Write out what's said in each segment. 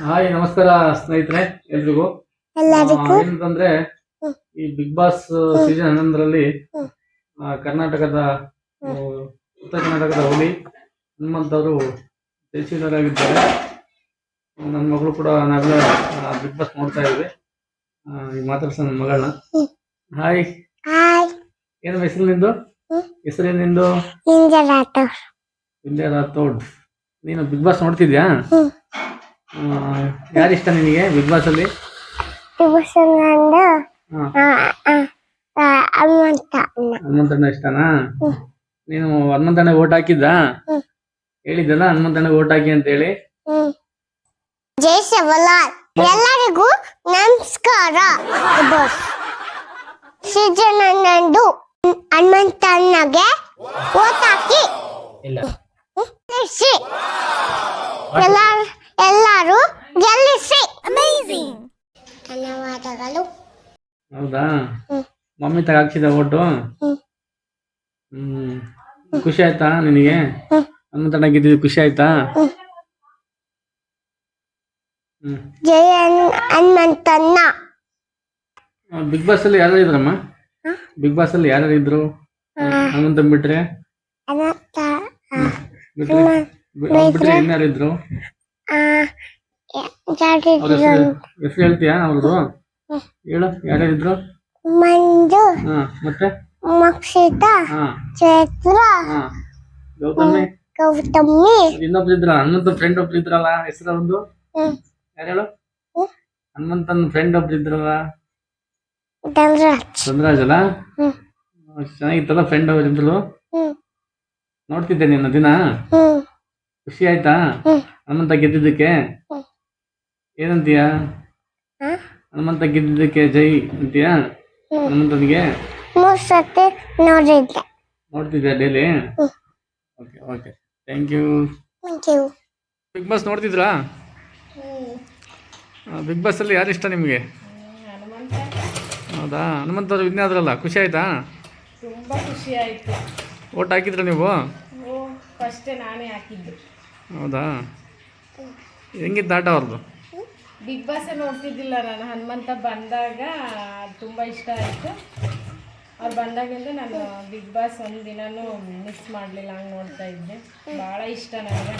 Hi ನಮಸ್ಕಾರ ಸ್ನೇಹಿತರೆ ಎಲ್ರಿಗೂ. ಏನಂತಂದ್ರೆ ಈ ಬಿಗ್ ಬಾಸ್ ಸೀಸನ್ ಹನ್ನೊಂದರಲ್ಲಿ. ಕರ್ನಾಟಕದ ಉತ್ತರ ಕರ್ನಾಟಕದ ಹುಲಿ ಹನುಮಂತವರು ಅವರು ಆಗಿದ್ದಾರೆ. ನನ್ನ ಮಗಳು ಕೂಡ ನಾವೆಲ್ಲ ಬಿಗ್ ಬಾಸ್ ನೋಡ್ತಾ ಇದ್ವಿ. ಈಗ ಮಾತಾಡ್ಸ ನನ್ನ ಮಗಳನ್ನ. ಹಾಯ್. ಏನು ಹೆಸರು ನಿಂದು? ಹೆಸರು ನಿಂದು? ವಿದ್ಯಾ ರಾಥೋಡ್. ನೀನು ಬಿಗ್ ಬಾಸ್ ನೋಡ್ತಿದ್ಯಾ? ಹ್ಮ್. ಯಾರಿಷ್ಟ ನಿನಗೆ ಬಿಗ್ ಬಾಸ್ ಅಲ್ಲಿ? ಹನುಮಂತಣ್ಣ ಇಷ್ಟನಾ? ನೀನು ಹನುಮಂತಣ್ಣ ಓಟ್ ಹಾಕಿದ್ದ. ಹೇಳಿದ್ದಲ್ಲ ಹನುಮಂತಣ್ಣ ಓಟ್ ಹಾಕಿ ಅಂತ ಹೇಳಿ. ಜೈ ಶಿವಲಾಲ್. ಎಲ್ಲರಿಗೂ ನಮಸ್ಕಾರ. ಸೀಜನಂದು ಹನುಮಂತಣ್ಣಗೆ ಓಟ್ ಹಾಕಿ. ಇಲ್ಲ. ಹೌದಾ. ಮಮ್ಮಿ ತಗ ಹಾಕ್ಸಿದ ಓಟು ಹ್ಮ್. ಖುಷಿ ಆಯ್ತಾ ನಿನಗೆ? ಹ್ಮ್. ಹನುಮಂತಣ್ಣ ಖುಷಿ ಆಯ್ತಾ? ಹ್ಮ್. ಹ್ಮ್. ಜೈ ಹನುಮಂತಣ್ಣ. ಬಿಗ್ ಬಾಸ್ ಅಲ್ಲಿ ಯಾರು ಇದ್ರಮ್ಮ ಬಿಗ್ ಬಾಸ್ ಅಲ್ಲಿ ಯಾರು ಇದ್ರು ಹನುಮಂತ ಬಿಟ್ರೆ? ಅನಂತ ಬಿಟ್ರೆ? ಇನ್ಯಾರಿದ್ರು ಅವ್ರ ಹೆಸರು ಹೆಸರು ಹೇಳ್ತೀಯಾ ಅವ್ರದ್ದು. ಹೇಳು ಯಾರ್ಯಾರಿದ್ರು? ಮಂಜು ಹಾ ಮತ್ತೆ? ಮಕ್ಷಿತ ಹಾ. ಚೈತ್ರ ಹಾ. ಗೌತಮಿ. ಗೌತಮಿ. ಇನ್ನೊಬ್ರಿದ್ರ ಹನುಮಂತ ಫ್ರೆಂಡ್ ಒಬ್ರು ಇದ್ರಲ್ಲ ಹೆಸರು ಒಂದು. ಯಾರು ಹೇಳು. ಹನುಮಂತನ್ ಫ್ರೆಂಡ್ ಒಬ್ರು ಇದ್ರಲ್ಲ. ಧನರಾಜ್. ಚಂದ್ರಾಜ್ ಅಲ್ಲ ಚೆನ್ನಾಗಿತ್ತಲ್ಲ ಫ್ರೆಂಡ್ ಅವರಿದ್ರು ನೋಡ್ತಿದ್ದೆ ನಿನ್ನ ದಿನ. ಖುಷಿ ಆಯ್ತಾ. ಹನುಮಂತ ಗೆದ್ದಿದ್ದಕ್ಕೆ. ಏನಂತೀಯ? ಹನುಮಂತ ಗೆದ್ದಿದ್ದಕ್ಕೆ ಜೈ ಅಂತೀಯಾ. ಹನುಮಂತನಿಗೆ? ಮೂರ್ ಸತಿ ನೋಡಿದ್ದೆ. ನೋಡ್ತಿದ್ಯಾ daily. Okay okay thank you thank you Bigg Boss ನೋಡ್ತಿದ್ರಾ? Bigg Boss ಅಲ್ಲಿ ಯಾರು ಇಷ್ಟ ನಿಮಗೆ? ಹೌದಾ? ಹನುಮಂತ ಅವ್ರ ವಿಜ್ಞಾನ ಆದ್ರಲ್ಲ ಖುಷಿ ಆಯ್ತಾ? ತುಂಬ ಖುಷಿ ಆಯಿತು. ಓಟ್ ಹಾಕಿದ್ರ ನೀವು? ಓ ಫಸ್ಟೇ ನಾನೇ ಹಾಕಿದ್ದು. ಹೌದಾ? ಹೆಂಗಿತ್ತು ಆಟ ಅವ್ರದ್ದು ಬಿಗ್ ಬಾಸ್ ನೋಡ್ತಿದ್ದಿಲ್ಲ ನಾನು. ಹನುಮಂತ ಬಂದಾಗ ತುಂಬ ಇಷ್ಟ ಆಯಿತು. ಅವ್ರು ಬಂದಾಗಿಂದ ನಾನು ಬಿಗ್ ಬಾಸ್ ಒಂದು ದಿನನೂ ಮಿಸ್ ಮಾಡಲಿಲ್ಲ ಹಂಗೆ ನೋಡ್ತಾ ಇದ್ದೆ. ಭಾಳ ಇಷ್ಟ ನನಗೆ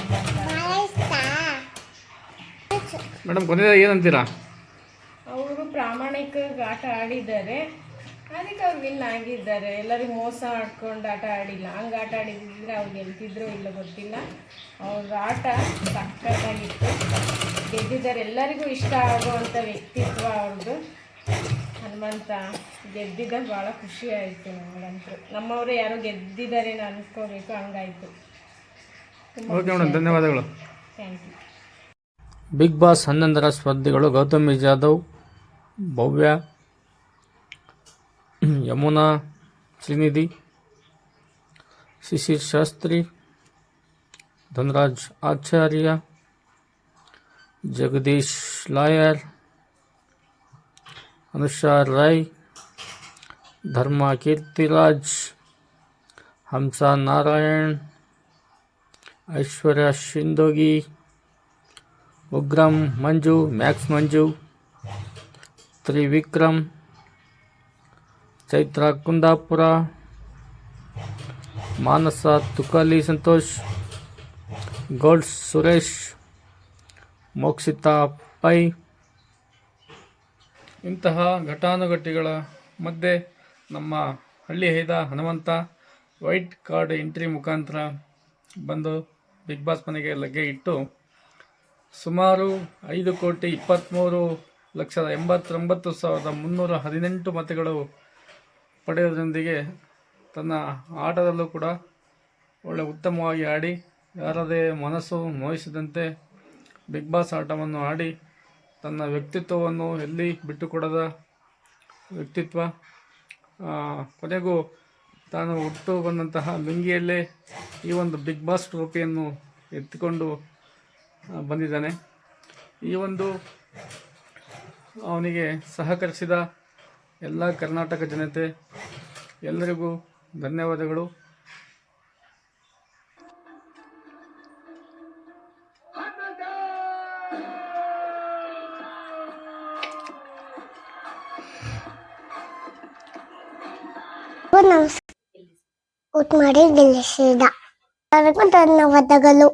ಮೇಡಮ್ ಏನಂತೀರಾ? ಅವರು ಪ್ರಾಮಾಣಿಕ ಆಟ ಆಡಿದ್ದಾರೆ. ಅದಕ್ಕೆ ಅವ್ರು ವಿನ್ ಆಗಿದ್ದಾರೆ? ಎಲ್ಲರಿಗೂ ಮೋಸ ಆಡ್ಕೊಂಡು ಆಟ ಆಡಿಲ್ಲ. ಹಂಗೆ ಆಟ ಆಡಿದ್ರೆ ಅವ್ರು ಗೆಲ್ತಿದ್ರು ಇಲ್ಲ ಗೊತ್ತಿಲ್ಲ. ಅವ್ರ ಆಟ ಸಕ್ಕತ್ತಾಗಿತ್ತು. ಗೆದ್ದಿದ್ದಾರೆ. ಎಲ್ಲರಿಗೂ ಇಷ್ಟ ಆಗುವಂಥ ವ್ಯಕ್ತಿತ್ವ ಅವ್ರದ್ದು ಹನುಮಂತ ಗೆದ್ದಿದ್ದ ಭಾಳ ಖುಷಿ ಆಯಿತು ನಮಗಂತೂ. ನಮ್ಮವರು ಯಾರು ಗೆದ್ದಿದ್ದಾರೆ ಅನ್ಕೋಬೇಕು. ಹಂಗಾಯ್ತು. ಓಕೆ ಮೇಡಮ್ ಧನ್ಯವಾದಗಳು. ಥ್ಯಾಂಕ್ ಯು ಬಿಗ್ ಬಾಸ್ ಹನ್ನೊಂದರ ಸ್ಪರ್ಧಿಗಳು Gautami Jadhav Bhavya Yamuna Shrinidhi Shishir Shastri, Dhanraj Acharya, Jagadish lawyer, Anusha Rai Dharma Keerthiraj Hamsa Narayan, Aishwarya Shindogi, Ugram Manju, Max Manju, Trivikram Chaitra Kundapura, Manasa, Tukali Santosh, gold Suresh, Mokshitha Pai. ಇಂತಹ ಘಟಾನುಘಟಿಗಳ ಮಧ್ಯೆ ನಮ್ಮ ಹಳ್ಳಿ ಹೈದ Hanumantha white card entry ಮುಖಾಂತರ ಬಂದು big boss ಮನೆಗೆ ಲಗ್ಗೆ ಇಟ್ಟು ಸುಮಾರು ಐದು ಕೋಟಿ ಇಪ್ಪತ್ತ್ಮೂರು ಲಕ್ಷದ ಎಂಬತ್ತೊಂಬತ್ತು ಸಾವಿರದ ಮುನ್ನೂರ ಹದಿನೆಂಟು ಮತಗಳು ಪಡೆಯೋದ್ರೊಂದಿಗೆ ತನ್ನ ಆಟದಲ್ಲೂ ಕೂಡ ಒಳ್ಳೆ ಉತ್ತಮವಾಗಿ ಆಡಿ, ಯಾರದೇ ಮನಸ್ಸು ನೋಯಿಸದಂತೆ ಬಿಗ್ ಬಾಸ್ ಆಟವನ್ನು ಆಡಿ, ತನ್ನ ವ್ಯಕ್ತಿತ್ವವನ್ನು ಎಲ್ಲಿ ಬಿಟ್ಟುಕೊಡದ ವ್ಯಕ್ತಿತ್ವ ಕೊನೆಗೂ ತಾನು ಹುಟ್ಟು ಬಂದಂತಹ ಲುಂಗಿಯಲ್ಲೇ ಈ ಒಂದು ಬಿಗ್ ಬಾಸ್ ಟ್ರೋಫಿಯನ್ನು ಎತ್ತಿಕೊಂಡು ಬಂದಿದ್ದಾನೆ. ಈ ಒಂದು ಅವನಿಗೆ ಸಹಕರಿಸಿದ ಎಲ್ಲ ಕರ್ನಾಟಕ ಜನತೆ ಎಲ್ಲರಿಗೂ ಧನ್ಯವಾದಗಳು. ಮಾಡಿ ಗೆಲ್ಲಿಸಿದ ಧನ್ಯವಾದಗಳು